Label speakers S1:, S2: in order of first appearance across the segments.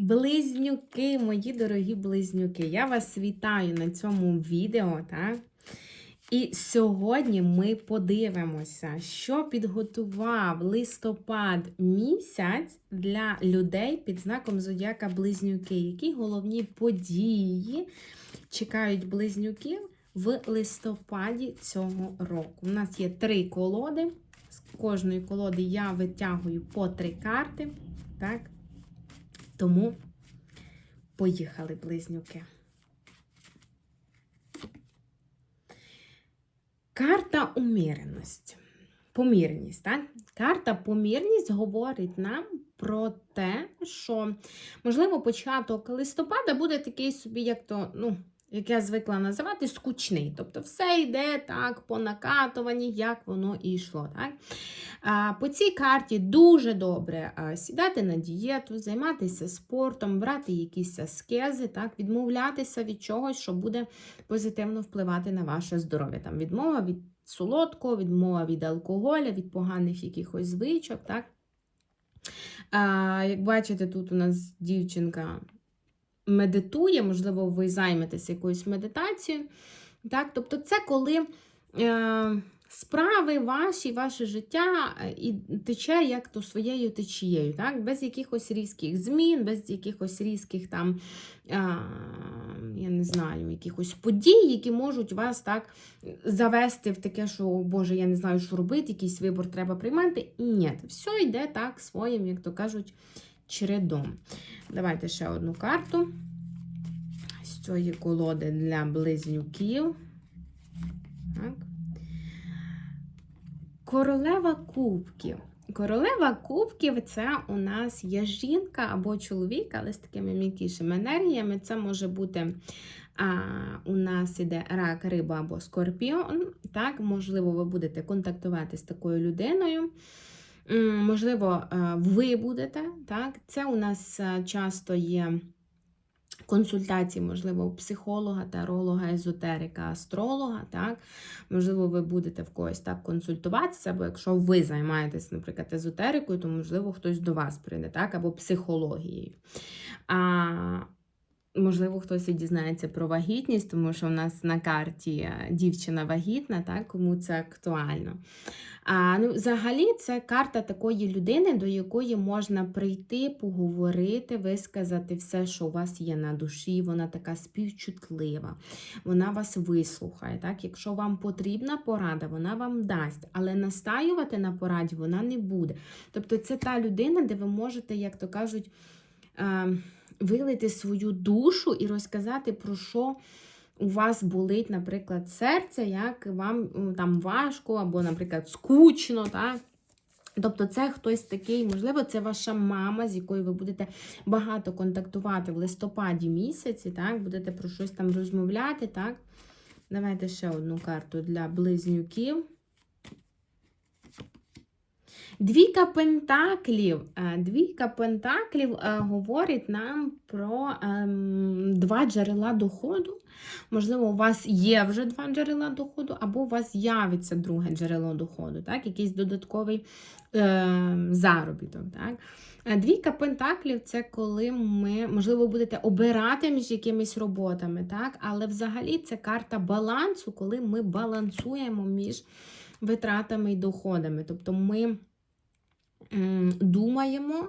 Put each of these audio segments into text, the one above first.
S1: Близнюки, мої дорогі близнюки, я вас вітаю на цьому відео. Так? І сьогодні ми подивимося, що підготував листопад місяць для людей під знаком Зодіака Близнюки. Які головні події чекають близнюків в листопаді цього року? У нас є три колоди. З кожної колоди я витягую по три карти. Так? Тому поїхали близнюки. Карта уміреності. Помірність, так? Карта помірність говорить нам про те, що, можливо, початок листопада буде такий собі, як то, ну, як я звикла називати, скучний. Тобто все йде так по накатуванні, як воно і йшло. Так? По цій карті дуже добре сідати на дієту, займатися спортом, брати якісь аскези, так? відмовлятися від чогось, що буде позитивно впливати на ваше здоров'я. Там Відмова від солодкого, відмова від алкоголя, від поганих якихось звичок. Так? Як бачите, тут у нас дівчинка медитує, можливо, ви займетеся якоюсь медитацією. Так? Тобто, це коли е, справи ваші, ваше життя і тече як то своєю течією, так? без якихось різких змін, без якихось різких там, е, я не знаю, якихось подій, які можуть вас так завести в таке, що, Боже, я не знаю, що робити, якийсь вибор треба приймати. І Ні, все йде так своїм, як то кажуть, чередом. Давайте ще одну карту з цієї колоди для близнюків. Так. Королева кубків. Королева кубків це у нас є жінка або чоловік, але з такими м'якішими енергіями. Це може бути а, у нас іде рак, риба або скорпіон. Так, Можливо, ви будете контактувати з такою людиною. Можливо, ви будете. так? Це у нас часто є консультації, можливо, у психолога, таролога, езотерика, астролога. так? Можливо, ви будете в когось так консультуватися, або якщо ви займаєтесь, наприклад, езотерикою, то, можливо, хтось до вас прийде, так? або психологією. А, Можливо, хтось і дізнається про вагітність, тому що у нас на карті дівчина вагітна, так, кому це актуально. А, ну, Взагалі, це карта такої людини, до якої можна прийти, поговорити, висказати все, що у вас є на душі. Вона така співчутлива, вона вас вислухає. Так? Якщо вам потрібна порада, вона вам дасть, але настаювати на пораді вона не буде. Тобто, це та людина, де ви можете, як то кажуть, вилити свою душу і розказати, про що у вас болить, наприклад, серце, як вам там важко, або, наприклад, скучно. так? Тобто це хтось такий, можливо, це ваша мама, з якою ви будете багато контактувати в листопаді місяці, так? будете про щось там розмовляти. так? Давайте ще одну карту для близнюків. Двійка пентаклів. Е, двійка пентаклів е, говорить нам про ем, два джерела доходу. Можливо, у вас є вже два джерела доходу, або у вас з'явиться друге джерело доходу, так? якийсь додатковий е, заробіток. Так? Двійка пентаклів це коли ми, можливо, будете обирати між якимись роботами, так? але взагалі це карта балансу, коли ми балансуємо між витратами і доходами. Тобто ми думаємо,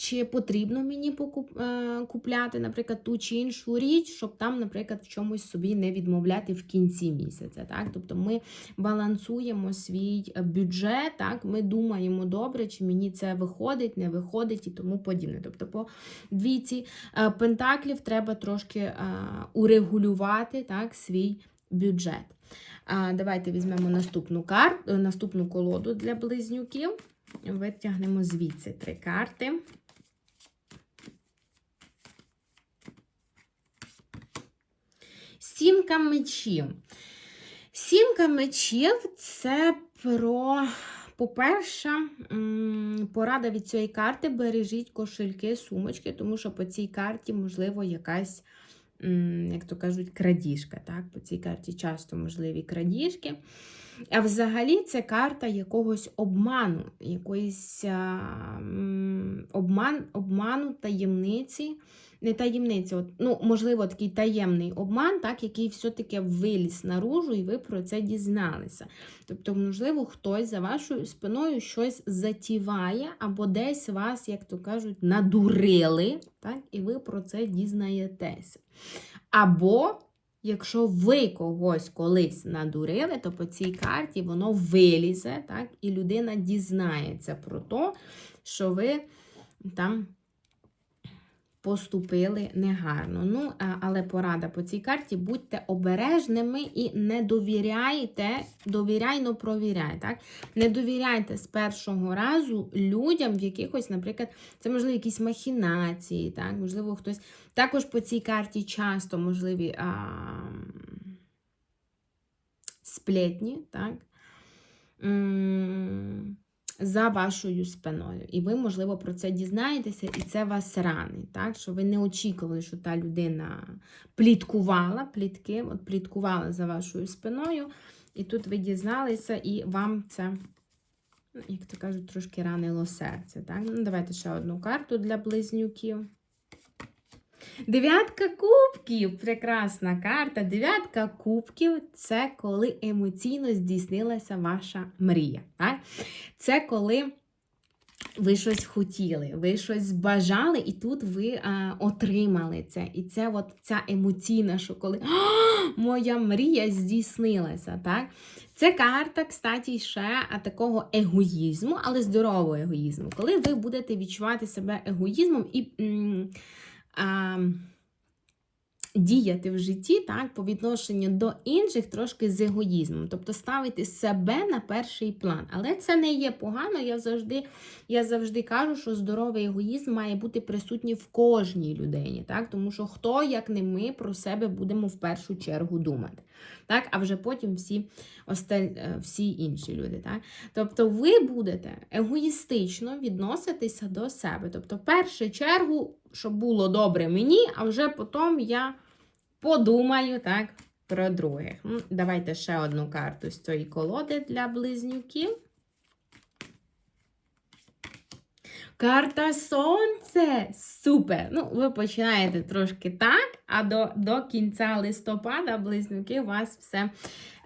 S1: чи потрібно мені е, купляти, наприклад, ту чи іншу річ, щоб там, наприклад, в чомусь собі не відмовляти в кінці місяця. Так? Тобто ми балансуємо свій е, бюджет, так? ми думаємо добре, чи мені це виходить, не виходить і тому подібне. Тобто, по двійці е, пентаклів треба трошки урегулювати так, свій бюджет. Давайте візьмемо наступну карту, наступну колоду для близнюків. Витягнемо звідси три карти. Сімка мечів. Сімка мечів це про, по-перше, порада від цієї карти бережіть кошельки, сумочки, тому що по цій карті, можливо, якась, як то кажуть, крадіжка. Так? По цій карті часто можливі крадіжки. А взагалі це карта якогось обману, якоїсь обман, обману таємниці. Не таємниці, от, ну, можливо, такий таємний обман, так, який все-таки виліз наружу, і ви про це дізналися. Тобто, можливо, хтось за вашою спиною щось затіває, або десь вас, як то кажуть, надурили, так, і ви про це дізнаєтеся. Або Якщо ви когось колись надурили, то по цій карті воно вилізе, так, і людина дізнається про те, що ви там поступили негарно. Ну, але порада по цій карті: будьте обережними і не довіряйте, довіряйно провіряй. Так? Не довіряйте з першого разу людям, в якихось, наприклад, це можливо якісь махінації, так? можливо, хтось. Також по цій карті часто можливі а, сплетні, так? М, за вашою спиною. І ви, можливо, про це дізнаєтеся, і це вас ранить. Так? Що ви не очікували, що та людина пліткувала, плітки, от пліткувала за вашою спиною. І тут ви дізналися, і вам це, як то кажуть, трошки ранило серце. Так? Ну, давайте ще одну карту для близнюків. Дев'ятка кубків. Прекрасна карта. Дев'ятка кубків це коли емоційно здійснилася ваша мрія. Так? Це коли. Ви щось хотіли, ви щось бажали, і тут ви а, отримали це. І це от ця емоційна, що коли «А, моя мрія здійснилася. так? Це карта, кстати, ще такого егоїзму, але здорового егоїзму. Коли ви будете відчувати себе егоїзмом і. М, діяти в житті так, по відношенню до інших трошки з егоїзмом, тобто ставити себе на перший план. Але це не є погано. Я завжди я завжди кажу, що здоровий егоїзм має бути присутній в кожній людині, так? тому що хто, як не ми, про себе будемо в першу чергу думати. Так? А вже потім всі е, всі інші люди. Так? Тобто ви будете егоїстично відноситися до себе. Тобто, в першу чергу, щоб було добре мені, а вже потім я подумаю так, про других. Давайте ще одну карту з цієї колоди для близнюків. Карта Сонце! Супер! Ну, ви починаєте трошки так, а до, до кінця листопада близнюки у вас все,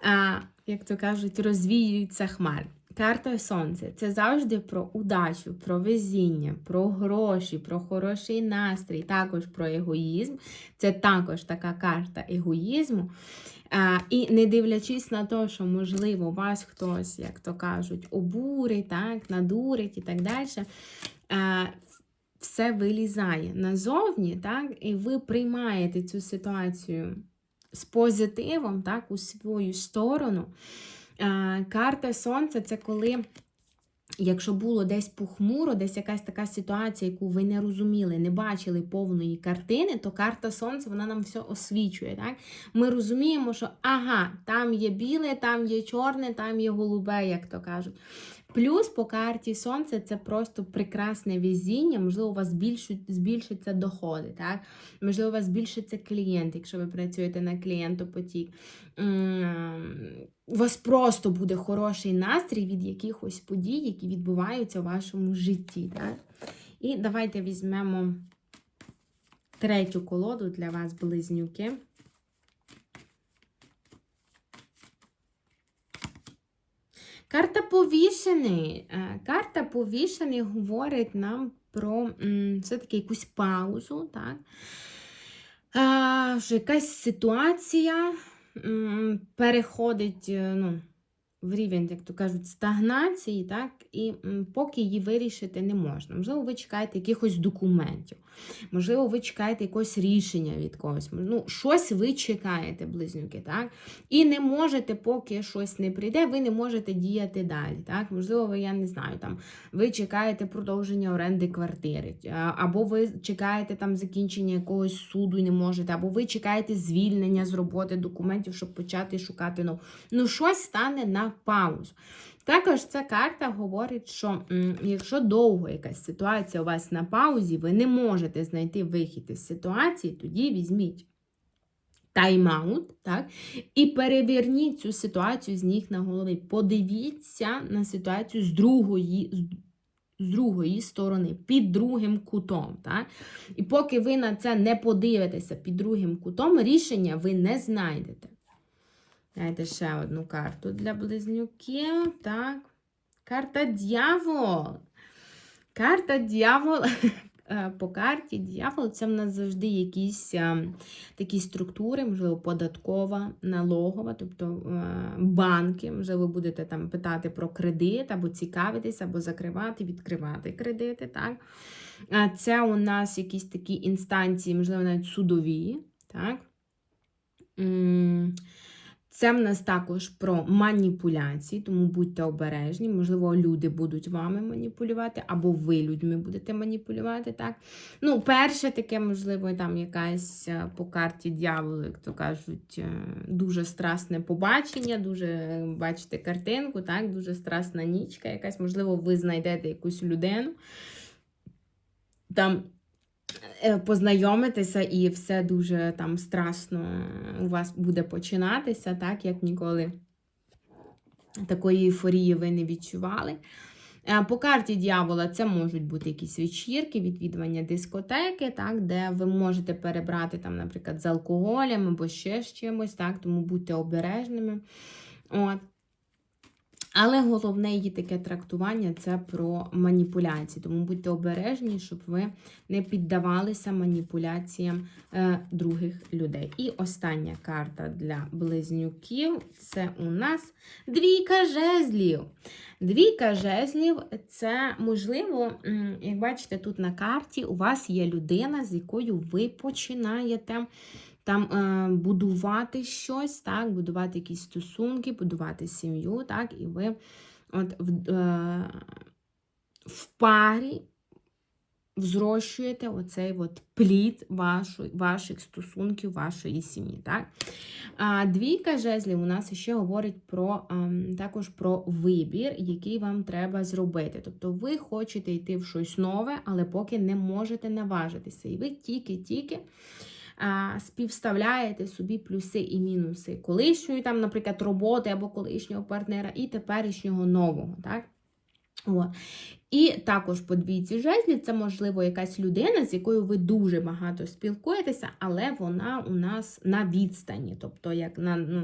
S1: а, як то кажуть, розвіюються хмар. Карта Сонце це завжди про удачу, про везіння, про гроші, про хороший настрій, також про егоїзм. Це також така карта егоїзму. А, і не дивлячись на те, що, можливо, вас хтось, як то кажуть, обурить, так, надурить і так далі, а, все вилізає назовні, так, і ви приймаєте цю ситуацію з позитивом, так, у свою сторону. А, карта Сонця це коли. Якщо було десь похмуро, десь якась така ситуація, яку ви не розуміли, не бачили повної картини, то карта Сонця вона нам все освічує. Так? Ми розуміємо, що ага, там є біле, там є чорне, там є голубе, як то кажуть. Плюс по карті Сонця це просто прекрасне везіння, можливо, у вас збільшаться доходи, так? можливо, у вас збільшиться клієнт, якщо ви працюєте на клієнтопотік. У вас просто буде хороший настрій від якихось подій, які відбуваються у вашому житті. Так? І давайте візьмемо третю колоду для вас, близнюки. Карта повішений. Е, Карта повішений говорить нам про все-таки якусь паузу, так? А, вже якась ситуація переходить е, ну, в рівень, як то кажуть, стагнації, так? і поки її вирішити не можна. Можливо, ви чекаєте якихось документів, можливо, ви чекаєте якогось рішення від когось. Ну, щось ви чекаєте, близнюки, так? І не можете, поки щось не прийде, ви не можете діяти далі. Так? Можливо, ви, я не знаю, там, ви чекаєте продовження оренди квартири, або ви чекаєте там закінчення якогось суду і не можете, або ви чекаєте звільнення з роботи документів, щоб почати шукати нову. Ну, щось стане на паузу. Також ця карта говорить, що якщо довго якась ситуація у вас на паузі, ви не можете знайти вихід із ситуації, тоді візьміть тайм-аут, так? І переверніть цю ситуацію з ніг на голови. Подивіться на ситуацію з другої, з другої сторони, під другим кутом. Так? І поки ви на це не подивитеся під другим кутом, рішення ви не знайдете. Дайте ще одну карту для близнюків. Так. Карта дьявол. Карта дьявол. Е, По карті дьявол це в нас завжди якісь е, такі структури, можливо, податкова, налогова, тобто е, банки. Можливо, ви будете там питати про кредит, або цікавитись, або закривати, відкривати кредити. Так? Це у нас якісь такі інстанції, можливо, навіть судові. Так? Це в нас також про маніпуляції, тому будьте обережні. Можливо, люди будуть вами маніпулювати, або ви людьми будете маніпулювати. так? Ну, перше таке, можливо, там якась е, по карті дьяволу, як то кажуть, е, дуже страсне побачення, дуже е, бачите картинку, так? дуже страсна нічка якась. Можливо, ви знайдете якусь людину. Там познайомитися і все дуже там страшно у вас буде починатися, так, як ніколи такої ейфорії ви не відчували. Е, По карті дьявола це можуть бути якісь вечірки, відвідування дискотеки, так, де ви можете перебрати, там, наприклад, з алкоголем або ще з чимось, так, тому будьте обережними. От. Але головне її таке трактування це про маніпуляції. Тому будьте обережні, щоб ви не піддавалися маніпуляціям е, других людей. І остання карта для близнюків це у нас двійка жезлів. Двійка жезлів це можливо, як бачите, тут на карті у вас є людина, з якою ви починаєте там е, будувати щось, так, будувати якісь стосунки, будувати сім'ю, так, і ви от в, е, в парі взрощуєте оцей от плід вашу, ваших стосунків, вашої сім'ї. Так? А двійка жезлів у нас ще говорить про ем, також про вибір, який вам треба зробити. Тобто ви хочете йти в щось нове, але поки не можете наважитися. І ви тільки-тільки співставляєте собі плюси і мінуси колишньої, там, наприклад, роботи або колишнього партнера і теперішнього нового. Так? От. І також по двійці жезлів це, можливо, якась людина, з якою ви дуже багато спілкуєтеся, але вона у нас на відстані, тобто як на ну,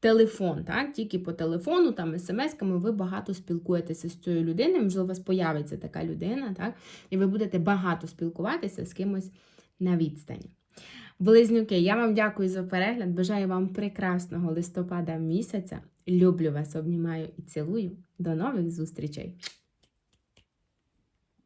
S1: телефон, так? тільки по телефону, там смс-ками ви багато спілкуєтеся з цією людиною, можливо, у вас появиться така людина, так? і ви будете багато спілкуватися з кимось на відстані. Близнюки, я вам дякую за перегляд. Бажаю вам прекрасного листопада місяця. Люблю вас, обнімаю і цілую. До нових зустрічей!